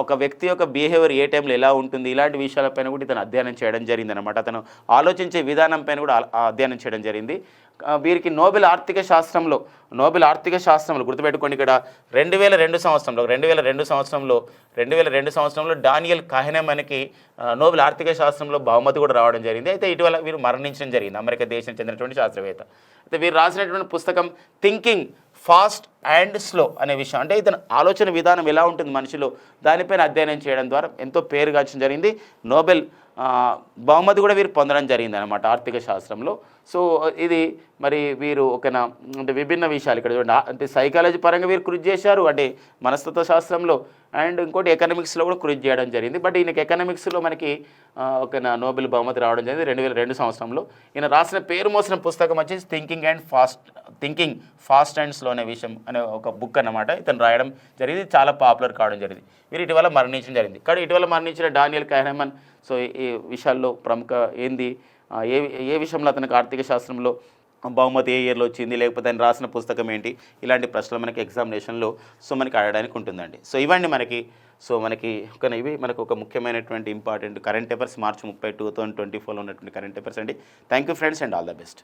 ఒక వ్యక్తి యొక్క బిహేవియర్ ఏ టైంలో ఎలా ఉంటుంది ఇలాంటి విషయాలపైన కూడా ఇతను అధ్యయనం చేయడం జరిగింది అనమాట అతను ఆలోచించే విధానం పైన కూడా అధ్యయనం చేయడం జరిగింది. వీరికి నోబెల్ ఆర్థిక శాస్త్రంలో నోబెల్ ఆర్థిక శాస్త్రంలో గుర్తుపెట్టుకోండి ఇక్కడ రెండు వేల రెండు సంవత్సరంలో రెండు వేల రెండు సంవత్సరంలో రెండు వేల రెండు సంవత్సరంలో డానియల్ కహెనెమన్కి నోబెల్ ఆర్థిక శాస్త్రంలో బహుమతి కూడా రావడం జరిగింది. అయితే ఇటీవల వీరు మరణించడం జరిగింది అమెరికా దేశం చెందినటువంటి శాస్త్రవేత్త. అయితే వీరు రాసినటువంటి పుస్తకం థింకింగ్ ఫాస్ట్ అండ్ స్లో అనే విషయం. అంటే ఇతను ఆలోచన విధానం ఎలా ఉంటుంది మనిషిలో దానిపైన అధ్యయనం చేయడం ద్వారా ఎంతో పేరుగాంచడం జరిగింది. నోబెల్ బహుమతి కూడా వీరు పొందడం జరిగింది అనమాట ఆర్థిక శాస్త్రంలో. సో ఇది మరి వీరు ఒక అంటే విభిన్న విషయాలు ఇక్కడ చూడండి. అంటే సైకాలజీ పరంగా వీరు కృషి చేశారు అంటే మనస్తత్వ శాస్త్రంలో అండ్ ఇంకోటి ఎకనామిక్స్లో కూడా కృషి చేయడం జరిగింది. బట్ ఈయనకి ఎకనామిక్స్లో మనకి ఒక నోబెల్ బహుమతి రావడం జరిగింది రెండు వేల రెండు సంవత్సరంలో. ఈయన రాసిన పేరు మోసిన పుస్తకం వచ్చేసి thinking and fast thinking fast and slow అనే విషయం అనే ఒక బుక్ అన్నమాట. ఇతను రాయడం జరిగింది చాలా పాపులర్ కావడం జరిగింది. వీరు ఇటీవల మరణించడం జరిగింది. కానీ ఇటీవల మరణించిన డానియల్ కహెమన్ సో ఈ- విషయాల్లో ప్రముఖ ఏంది? ఏ ఏ విషయంలో అతనికి ఆర్థిక శాస్త్రంలో బహుమతి ఏ ఇయర్లో వచ్చింది లేకపోతే ఆయన రాసిన పుస్తకం ఏంటి ఇలాంటి ప్రశ్నలు మనకి ఎగ్జామినేషన్లో సో మనకి అడగడానికి ఉంటుందండి. సో ఇవన్నీ మనకి సో మనకి ఒక ఇవి మనకు ఒక ముఖ్యమైనటువంటి ఇంపార్టెంట్ కరెంట్ అఫైర్స్ మార్చి ముప్పై టూ థౌసండ్ ట్వంటీ ఫోర్లో ఉన్నటువంటి కరెంట్ అఫైర్స్ అండి. Thank you friends and all the best